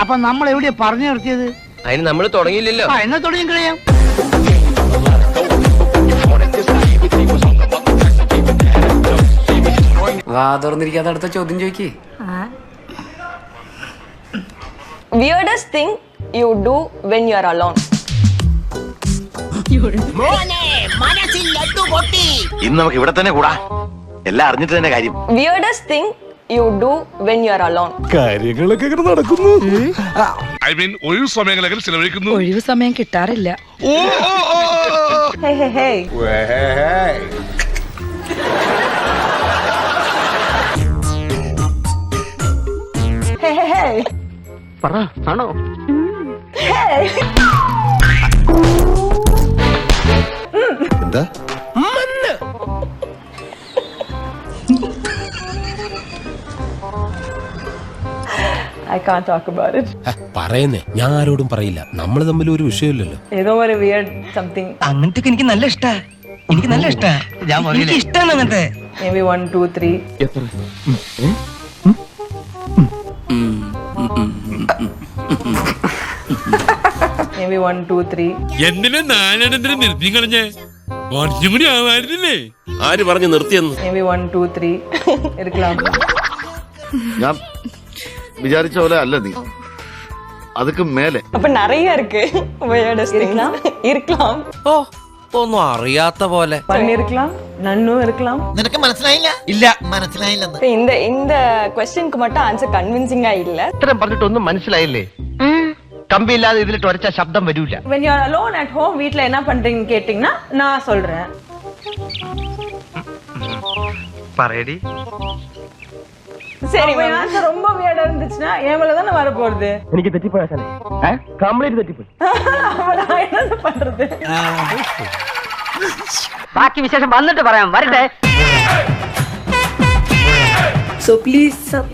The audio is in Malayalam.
അപ്പൊ നമ്മൾ എവിടെയാ പറഞ്ഞു നിർത്തിയത്? അതിന് നമ്മൾ തുടങ്ങിയില്ലല്ലോ. ആ എന്നാ തുടങ്ങി കഴിയാം വാ തുറന്നിരിക്കാതെ അടുത്ത ചോദ്യം ചോദിക്കേ. weirdest thing you do when you are alone? ഇന്ന് നമുക്ക് ഇവിടെ തന്നെ കൂടാ. എല്ലാം അറിഞ്ഞിട്ട് തന്നെ കാര്യം. Weirdest thing you do when you are alone. കാര്യങ്ങളൊക്കെ ഇങ്ങനെ നടക്കുന്നു. ഐ മീൻ ഒഴിവ് സമയങ്ങളൊക്കെ ചിലവഴിക്കുന്നു. ഒഴിവ് സമയം കിട്ടാറില്ല. ഓ, ഓ, ഓ, ഓ. hey hey hey. Hey hey hey. പറ ആണോ? I can talk about it പറയുന്നേ ഞാൻ ആരോടും പറയില്ല നമ്മൾ തമ്മിൽ ഒരു വിഷയമില്ലല്ലോ ഏതോ ഒരു വിയർഡ് സംതിങ് അങ്ങനത്തെ എനിക്ക് നല്ല ഇഷ്ടാ എനിക്ക് നല്ല ഇഷ്ടാ എനിക്ക് ഇഷ്ടമാണ് അങ്ങനത്തെ മേ ബി 1 2 3 എത്ര മേ ബി 1 2 3 എന്തിനാ നാലെണ്ണത്തിന് നിർത്തി കളഞ്ഞേ കുറച്ചും കൂടി ആവായിരുന്നില്ലേ ആര് പറഞ്ഞു നിർത്തിയെന്ന് മേ 1 2 3 എടുക്കാം ഞാൻ വിചാരിച്ച പോലെ അല്ല നീ അതൊക്കെ മേലെ அப்ப நிறைய இருக்கு weirdest இருக்கலாம் இருக்கலாம் ഓ ഒന്നും അറിയാത്ത പോലെ பண்ணி இருக்கலாம் நன்னும் இருக்கலாம் നിനക്ക് മനസ്സിലായില്ല ഇല്ല മനസ്സിലായില്ലെന്ന് இப்ப இந்த இந்த கொஸ்டினுக்கு மட்டும் ஆன்சர் கன்வின்சிங்கா இல்ல ഇത്രയും പറഞ്ഞിട്ടൊന്നും മനസ്സിലായില്ലേ കമ്പിയില്ലാതെ ഇതിലിട്ട് ഒരച്ച ശബ്ദം വരൂല when you are alone at home வீட்ல என்ன பண்றீங்கன்னு கேட்டீங்கன்னா நான் சொல்றேன் പറയടി ரொம்ப வியர்டா இருந்துச்சுன்னா என் மேல வர போறது? எனக்கு தட்டி போய் சார் கம்ப்ளீட் தட்டி போய். அவளா என்ன பண்றது? பாக்கி விசேஷம் வந்துட்டு பரேன் வரட்டே. सो प्लीज सब